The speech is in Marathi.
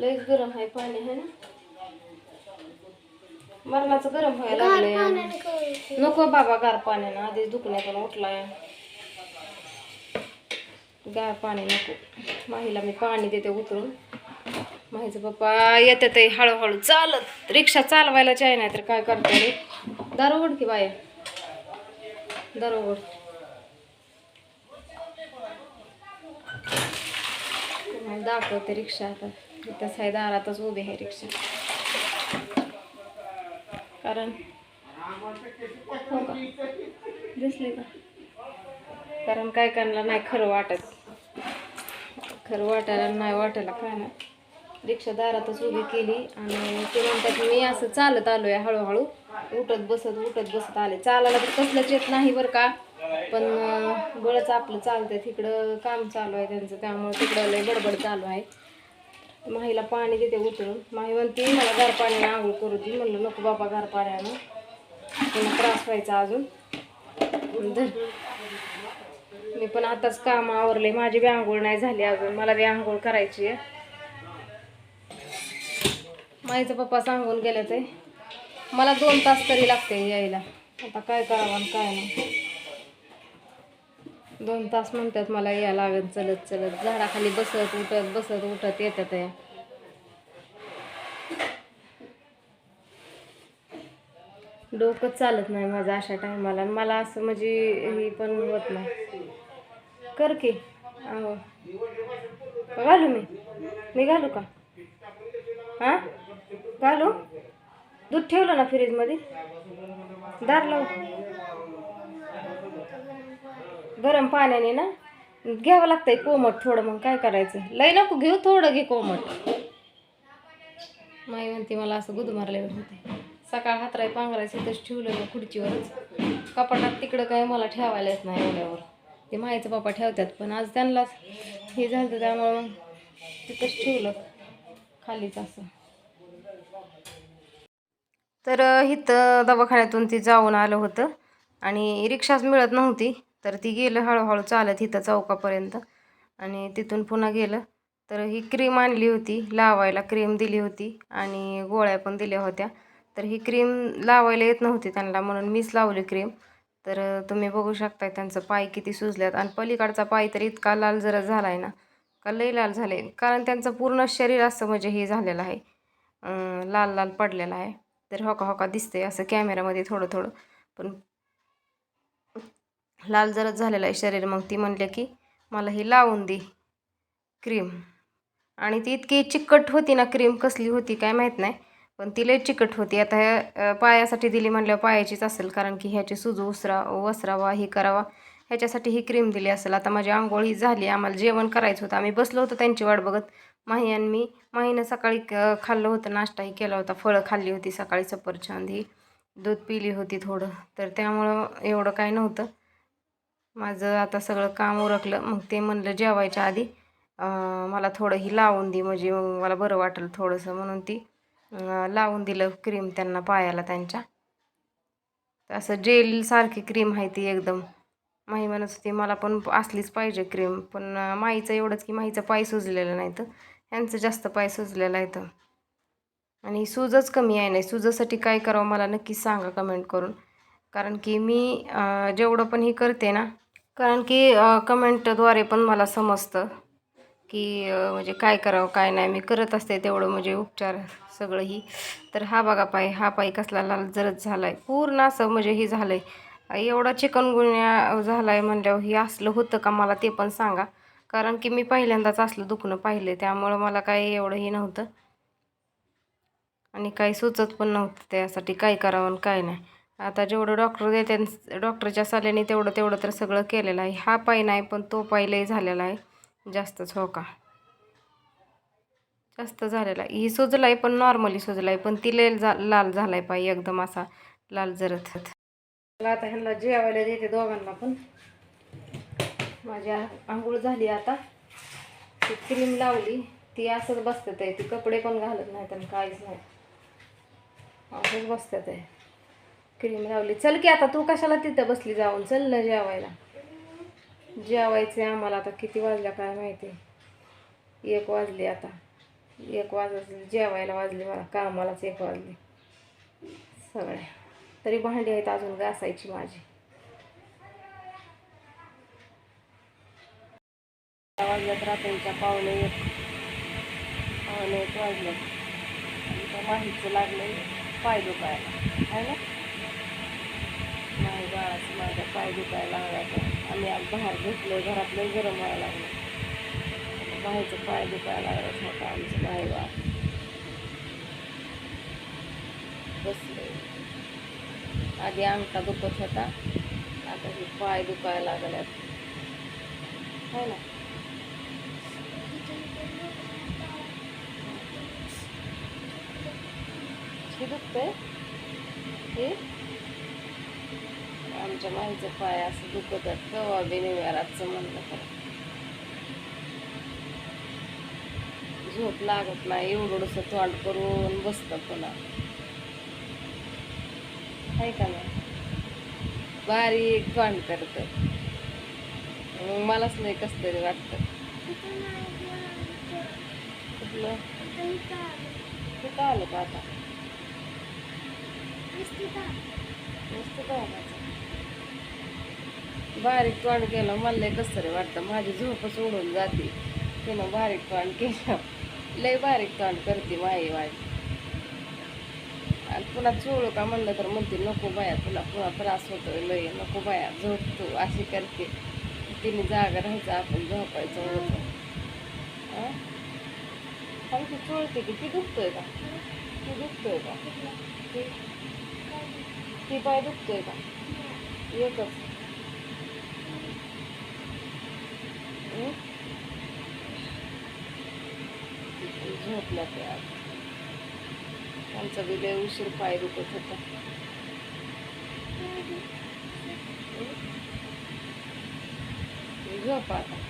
लयच गरम आहे पाणी आहे ना? मरणाचं गरम व्हायला लागलंय. नको बाबा गार पाण्यानं आधीच दुखण्यातून उठलाय. गार पाणी नको. माहीला मी पाणी देते उतरून. माहीचं पप्पा येते ते हळूहळू चालत. रिक्षा चालवायला चाय नाही तर काय करते रे? दारोगड की बाया? दारोगड दाखवते रिक्षा आता. त्या साई दारातच उभी आहे रिक्षा कारण हो का दिसले का कारण काय करणार नाही खरं वाटत खरं वाटायला नाही वाटायला काय ना रिक्षा दारातच उभी केली आणि ते म्हणतात मी असं चालत आलो आहे हळूहळू उठत बसत उठत बसत आले चालायला तर कसलंच येत नाही बरं का पण अं, बळच आपलं चालतं तिकडं काम चालू आहे त्यांचं त्यामुळे तिकडं लय गडबड चालू आहे माहीला पाणी देते उतरून माही म्हणते मला गार पाण्याने आंघोळ करू दे. म्हणलं नको बाबा गार पाण्यानं त्यांना त्रास व्हायचा अजून. मी पण आताच काम आवरले माझी बी आंघोळ नाही झाली अजून. मला बी आंघोळ करायची आहे. माईचं पप्पा सांगून गेले ते मला दोन तास तरी लागते यायला. आता काय करावं आणि काय नाही. दोन तास म्हणतात मला या लागत चलत चलत. झाडाखाली बसत उठत बसत उठत येतात या. डोकं चालत नाही माझं अशा टायमाला. आणि मला असं म्हणजे हे पण होत नाही. कर की. अहो घालू मी. मी घालू का? हां? घालू? दूध ठेवलं ना फ्रीजमध्ये दार लावू. गरम पाण्याने ना घ्यावं लागतंय कोमट थोडं मग काय करायचं? लय नको घेऊ थोडं घे कोमट. माई म्हणते मला असं गुद मारले होते सकाळ हातराय पांघरायचं तसं ठेवलं मग खुर्चीवरच. कपाटात तिकडं काय मला ठेवायलाच नाही एवढ्यावर. ते माईचं पप्पा ठेवतात पण आज त्यांनाच हे झालं त्यामुळं मग तिथंच ठेवलं. खालीच असं. तर हिथं इथं दवाखान्यातून ती जाऊन आलं होतं आणि रिक्षाच मिळत नव्हती. तर ती गेलं हळूहळू चालत इथं चौकापर्यंत. आणि तिथून पुन्हा गेलं. तर ही क्रीम आणली होती लावायला क्रीम दिली होती आणि गोळ्या पण दिल्या होत्या. तर ही क्रीम लावायला येत नव्हती त्यांना म्हणून मीच लावली क्रीम तर तुम्ही बघू शकता त्यांचं पाय किती सुजल्यात. आणि पलीकडचा पाय तर इतका लाल जरा झाला आहे ना का लई लाल झाले कारण त्यांचं पूर्ण शरीर असं म्हणजे हे झालेलं आहे. लाल लाल पडलेलं आहे. तर होका होका दिसतंय असं कॅमेऱ्यामध्ये थोडं थोडं. पण लाल जरच झालेलं आहे शरीर. मग ती म्हणले की मला ही लावून दे क्रीम. आणि ती इतकी चिकट होती ना क्रीम कसली होती काय माहीत नाही पण ती लई चिकट होती. आता ह्या पायासाठी दिली म्हणल्यावर पायाचीच असेल कारण की ह्याची सुजू उसरा वसरावा हे करावा ह्याच्यासाठी ही क्रीम दिली असेल. आता माझी आंघोळ ही झाली आम्हाला जेवण करायचं होतं. आम्ही बसलो होतो त्यांची वाट बघत. माही आणि मी माहीनं सकाळी खाल्लं होतं नाश्ताही केला होता. फळं खाल्ली होती सकाळी सफरचंद ही दूध पिली होती थोडं. तर त्यामुळं एवढं काय नव्हतं. माझं आता सगळं काम उरकलं. मग ते म्हणलं जेवायच्या आधी मला थोडं ही लावून दे म्हणजे मग मला बरं वाटेल थोडंसं म्हणून ती लावून दिलं क्रीम त्यांना पायाला त्यांच्या. असं जेलसारखी क्रीम आहे ती एकदम. माही म्हणत होती मला पण असलीच पाहिजे क्रीम पण माईचं एवढंच की माईचं पाय सुजलेलं नाही तर ह्यांचं जास्त पाय सुजलेलं आहे तर. आणि सूजच कमी आहे नाही. सूजासाठी काय करावं मला नक्कीच सांगा कमेंट करून. कारण की मी जेवढं पण ही करते ना कारण की कमेंटद्वारे पण मला समजतं की म्हणजे काय करावं काय नाही. मी करत असते तेवढं म्हणजे उपचार सगळं ही तर हा बघा पाय हा पाय कसला लाल जरच झाला आहे पूर्ण असं म्हणजे हे झालं आहे एवढा चिकनगुन्या झाला आहे म्हणल्यावर हे असलं होतं का मला ते पण सांगा. कारण की मी पहिल्यांदाच असलं दुखणं पाहिलं त्यामुळं मला काही एवढं हे नव्हतं. आणि काही सुचत पण नव्हतं त्यासाठी काय करावं आणि काय नाही. आता जेवढं डॉक्टर देते डॉक्टरच्या सल्ल्याने तेवढं तेवढं तर सगळं केलेलं आहे. हा पाय नाही पण तो पाय लय झालेला आहे. जास्तच हो का? जास्त झालेला आहे. ही सुजला आहे पण नॉर्मली सुजला आहे पण ती लय जा लाल झाला आहे पाय एकदम असा लाल जरत. मला आता ह्यांना जेवायला देते दोघांना पण. माझ्या आंघोळ झाली आता. ती क्रीम लावली. ती असंच बसतात आहे. ती कपडे पण घालत नाहीत आणि काहीच नाही. असंच बसतात आहे. क्रीम लावली. चल की आता तू कशाला तिथं बसली जाऊन? चल ना जेवायला. आहे आम्हाला आता. किती वाजल्या काय माहिती? एक वाजली आता. एक वाजली जेवायला वाजले मला. कामालाच एक वाजले. सगळ्या. तरी भांडी आहेत अजून घासायची माझी. वाजल्यात रात्रीच्या पावले एक. पावले एक वाजले. माहितीचं लागलं पाय दुखायला. आहे ना? नाही माझा पाय दुखायला लागला आम्ही आज बाहेर घेतलं घरातलं गरम व्हायला लागलं. बाहेरचं पाय दुखायला लागलं होता आमचं बाहेर बसले. आधी अंगठा दुखत होता आता हे पाय दुखायला लागल्यात. हो ना? हे दुखतंय? हे? आमच्या माईचं पाय असं दुखतात कवा बी नाही रातचं म्हणलं तर. झोप लागत नाही एवढंसं तोंड करून बसतं पुन्हा. आहे का नाही? बारीक तोंड करतं. मग मलाच नाही कसं तरी वाटतं. कुठलं? कुठं आलं का आता? नुसतं तोंडाचं बारीक तोंड केलं मला लय कसं रे वाटतं. माझी झोप उडून जाते. तिनं बारीक तोंड केलं. लय बारीक तोंड करते माई वाट आणि पुन्हा चोळू का म्हणलं तर म्हणते नको बाया तुला पुन्हा त्रास होतोय लय नको बाया झोप तू अशी करते. तिने जागा राहायचं आपण झोपायचं होतं हां? आणखी चोळते की ती दुखतोय का? ती दुखतोय का? ती ती पाय दुखतोय का? एकच. हं? झोपला ते आज त्यांचा बी लय उशीर पाय दुखत होता? झोप आता